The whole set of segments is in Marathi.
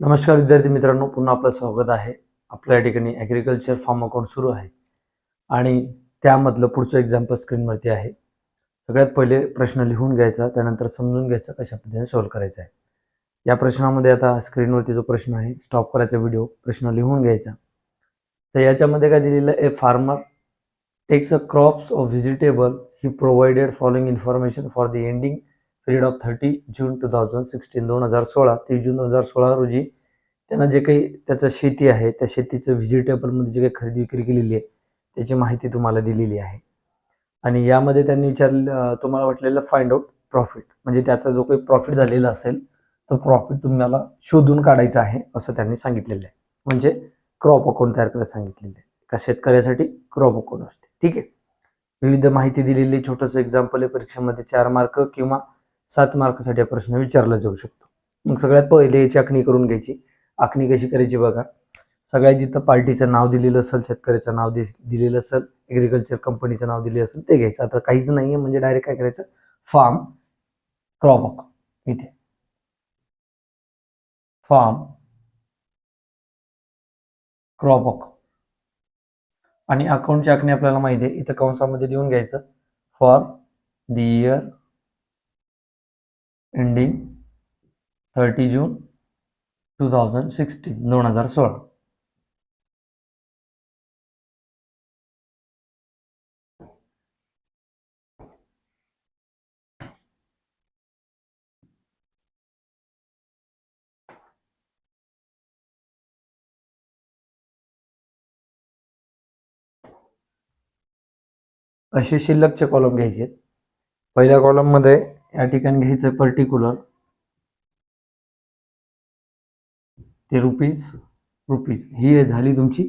नमस्कार विद्यार्थी मित्रांनो पुन्हा आपलं स्वागत आहे. आपल्या या ठिकाणी ॲग्रिकल्चर फार्म अकाउंट सुरू आहे. आणि त्यामधलं पुढचं एक्झाम्पल स्क्रीनवरती आहे. सगळ्यात पहिले प्रश्न लिहून घ्यायचा त्यानंतर समजून घ्यायचा कशा पद्धतीने सॉल्व्ह करायचा आहे. या प्रश्नामध्ये आता स्क्रीनवरती जो प्रश्न आहे स्टॉप करायचा व्हिडिओ प्रश्न लिहून घ्यायचा. तर याच्यामध्ये काय दिलेलं आहे a farmer takes a crops of vegetable he provided following information for the ending period of thirty June two thousand sixteen दोन हजार सोळा तीस जून दोन हजार सोळा रोजी त्यांना जे काही त्याचं शेती आहे त्या शेतीचं व्हिजिटेबलमध्ये जे काही खरेदी विक्री केलेली आहे त्याची माहिती तुम्हाला दिलेली आहे. आणि यामध्ये त्यांनी विचारलं तुम्हाला वाटलेलं फाइंड आउट प्रॉफिट म्हणजे त्याचा जो काही प्रॉफिट झालेला असेल तो प्रॉफिट तुम्हाला शोधून काढायचा आहे असं त्यांनी सांगितलेलं आहे. म्हणजे क्रॉप अकाउंट तयार करायला सांगितलेलं आहे. का शेतकऱ्यासाठी क्रॉप अकाउंट असते. ठीक आहे? विविध माहिती दिलेली छोटंसं एक्झाम्पल आहे परीक्षेमध्ये चार मार्क किंवा सात मार्कसाठी हा प्रश्न विचारला जाऊ शकतो. मग सगळ्यात पहिले याची आखणी करून घ्यायची. आखणी कशी करायची बघा. सगळ्यात जिथं पार्टीचं नाव दिलेलं असेल शेतकऱ्याचं नाव दिलेलं असेल ॲग्रिकल्चर कंपनीचं नाव दिलेलं असेल ते घ्यायचं. आता काहीच नाही आहे म्हणजे डायरेक्ट काय करायचं? फार्म क्रॉप इथे. फार्म क्रॉपॉक आणि अकाउंटची आखणी आपल्याला माहिती आहे. इथं कंसामध्ये लिहून घ्यायचं. For the year ending thirty June two thousand sixteen दोन हजार सोळा असे शिल्लकचे कॉलम घ्यायचे आहेत. पहिल्या कॉलममध्ये या ठिकाणी घ्यायचं पर्टिक्युलर ते रुपीज रुपीज ही झाली तुमची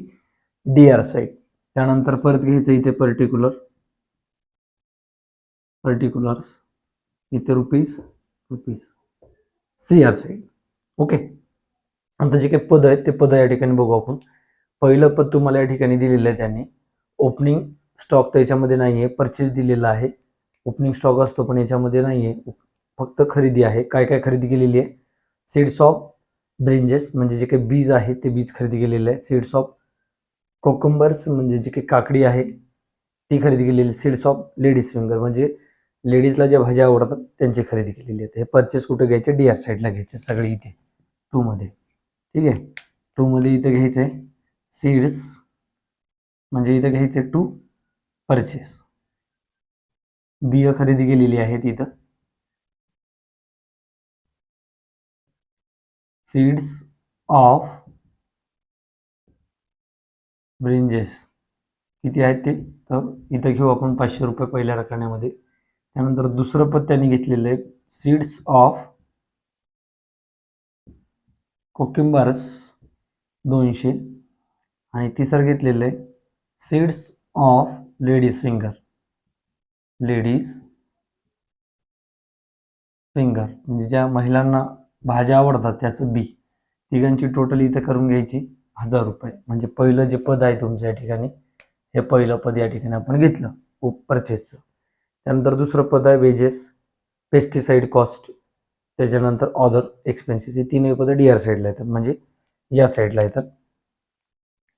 डी आर साईड त्यानंतर परत घ्यायचं इथे पर्टिक्युलर पर्टिक्युलर्स इथे rupees rupees C R side okay आता जे काही पद आहेत ते पद या ठिकाणी बघू आपण. पहिलं पद तुम्हाला या ठिकाणी दिलेलं आहे त्यांनी. ओपनिंग स्टॉक तर याच्यामध्ये नाही आहे परचेस दिलेला आहे. ओपनिंग स्टॉक असतो पण याच्यामध्ये नाही आहे फक्त खरेदी आहे. काय काय खरेदी केलेली आहे? सीड्स ऑफ ब्रिंजेस म्हणजे जे काही बीज आहे ते बीज खरेदी केलेले आहे. सीड्स ऑफ कोकंबर्स म्हणजे जी काही काकडी आहे ती खरेदी केलेली सीड्स ऑफ लेडीज फिंगर म्हणजे लेडीजला ज्या भाज्या आवडतात त्यांची खरेदी केलेली आहे. हे परचेस कुठे घ्यायचे? डी आर साईडला घ्यायचे सगळे इथे. टूमध्ये ठीक आहे? टूमध्ये इथे घ्यायचे सीड्स म्हणजे इथे घ्यायचे टू परचेस बिया खरेदी केलेली आहेत इथं. सीड्स ऑफ ब्रिंजेस किती आहेत ते? तर इथं घेऊ आपण पाचशे रुपये पहिल्या रकण्यामध्ये. त्यानंतर दुसरं पद त्यांनी घेतलेलं आहे. सीड्स ऑफ कोकिंबर्स दोनशे. आणि तिसरं घेतलेलं आहे. Seeds of ladies finger ladies finger म्हणजे ज्या महिलांना भाज्या आवडतात त्याचं बी तिघांची टोटल इथं करून घ्यायची हजार रुपये. म्हणजे पहिलं जे पद आहे तुमच्या या ठिकाणी हे पहिलं पद या ठिकाणी आपण घेतलं परचेसचं त्यानंतर दुसरं पद आहे वेजेस पेस्टिसाईड कॉस्ट त्याच्यानंतर ऑदर एक्सपेन्सेस हे तीनही पदं डी आर साईडला येतात म्हणजे या साईडला येतात.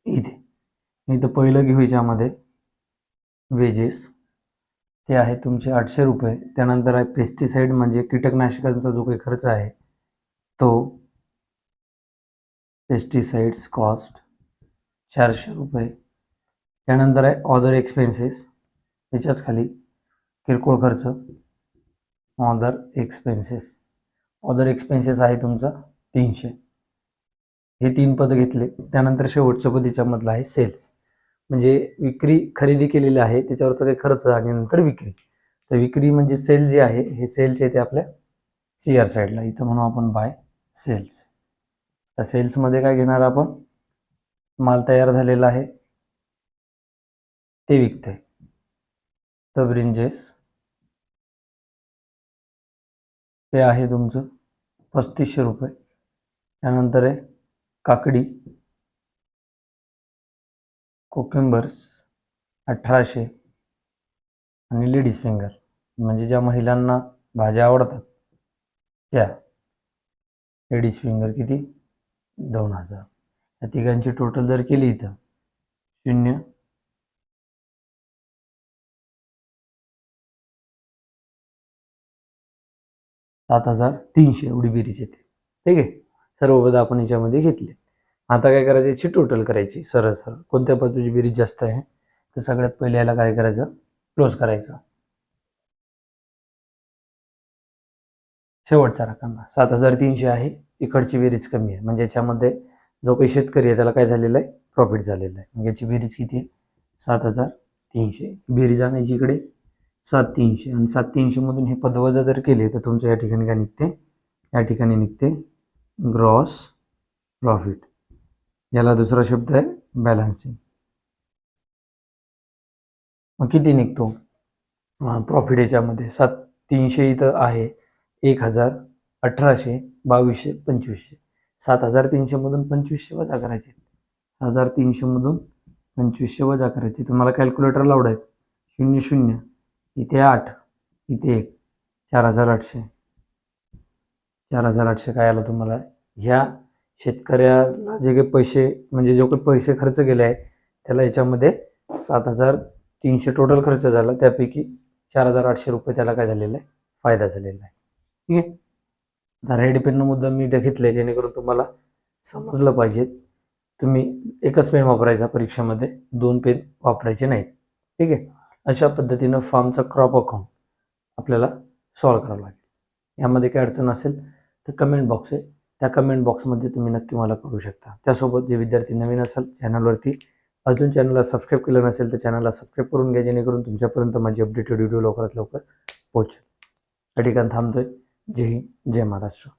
इथे. इथं पहिलं घेऊ याच्यामध्ये वेजेस ते आहे तुमचे आठशे रुपये. त्यानंतर आहे पेस्टिसाईड म्हणजे कीटकनाशकांचा जो काही खर्च आहे तो पेस्टिसाइड्स कॉस्ट चारशे रुपये. त्यानंतर आहे ऑदर एक्सपेन्सेस याच्याच खाली किरकोळ खर्च ऑदर एक्सपेन्सेस ऑदर एक्सपेन्सेस आहे तुमचा तीनशे. हे तीन पद घेतले. त्यानंतर शेवटचं पद याच्यामधलं आहे सेल्स म्हणजे विक्री खरेदी केलेली आहे त्याच्यावरचा काही खर्च आणि नंतर विक्री. तर विक्री म्हणजे सेल जे आहे हे सेल्स येते आपल्या सी आर साईडला. इथं म्हणू आपण बाय सेल्स तर सेल्समध्ये काय घेणार आपण? माल तयार झालेला आहे. ते विकते तर ब्रिंजेस ते आहे तुमचं पस्तीसशे रुपये. त्यानंतर आहे काकडी. कोकिंबर्स अठराशे आणि लेडीज फिंगर म्हणजे ज्या महिलांना भाज्या आवडतात त्या लेडीज फिंगर किती? दोन हजार. या तिघांची टोटल जर केली इथं. शून्य. सात हजार तीनशे एवढी बेरीज येते. ठीक आहे? सर्व पद आपण याच्यामध्ये घेतले. आता काय करायचं याची टोटल करायची सरळ सरळ. कोणत्या बाजूची बेरीज जास्त आहे तर सगळ्यात पहिले याला काय करायचं क्लोज करायचं. शेवटचा रकाना. सात हजार तीनशे आहे इकडची बेरीज कमी आहे. म्हणजे याच्यामध्ये जो काही शेतकरी आहे त्याला काय झालेलं आहे प्रॉफिट झालेलं आहे. मग याची बेरीज किती आहे? सात हजार तीनशे. बेरीज आणायची इकडे सात तीनशे. आणि सात तीनशे मधून हे पदवजा जर केले तर तुमचं या ठिकाणी काय निघते? या ठिकाणी निघते ग्रॉस प्रॉफिट याला दुसरा शब्द आहे बॅलन्सिंग मग किती निघतो? प्रॉफिट याच्यामध्ये. सात तीनशे इथं आहे. एक हजार अठराशे बावीसशे पंचवीसशे. सात हजार तीनशे मधून पंचवीसशे वजा करायचे. सात हजार तीनशे मधून पंचवीसशे वजा करायचे. तुम्हाला कॅल्क्युलेटर लावड आहेत शून्य शून्य. इथे आठ इथे एक. चार हजार आठशे. चार हजार आठशे काय आलं तुम्हाला? ह्या शेतकऱ्याला जे काही पैसे म्हणजे जो काही पैसे खर्च केले आहे त्याला याच्यामध्ये सात हजार तीनशे टोटल खर्च झाला. त्यापैकी चार हजार आठशे रुपये त्याला काय झालेलं आहे? फायदा झालेला आहे. ठीक आहे? आता रेड पेननं मुद्दा मी इथे घेतले जेणेकरून तुम्हाला समजलं पाहिजे. तुम्ही एकच पेन वापरायचा परीक्षेमध्ये दोन पेन वापरायचे नाहीत. ठीक आहे? अशा पद्धतीनं फार्मचा क्रॉप अकाउंट आपल्याला सॉल्व करावं लागेल. यामध्ये काय अडचण असेल तर कमेंट बॉक्स आहे त्या कमेंट बॉक्समध्ये तुम्ही नक्की मला करू शकता. त्यासोबत जे विद्यार्थी नवीन असाल चॅनलवरती अजून चॅनलला सबस्क्राईब केलं नसेल तर चॅनलला सबस्क्राईब करून घ्या जेणेकरून तुमच्यापर्यंत माझी अपडेटेड व्हिडिओ लवकरात लवकर पोहोचेल. या ठिकाणी थांबतोय. जय हिंद जय महाराष्ट्र.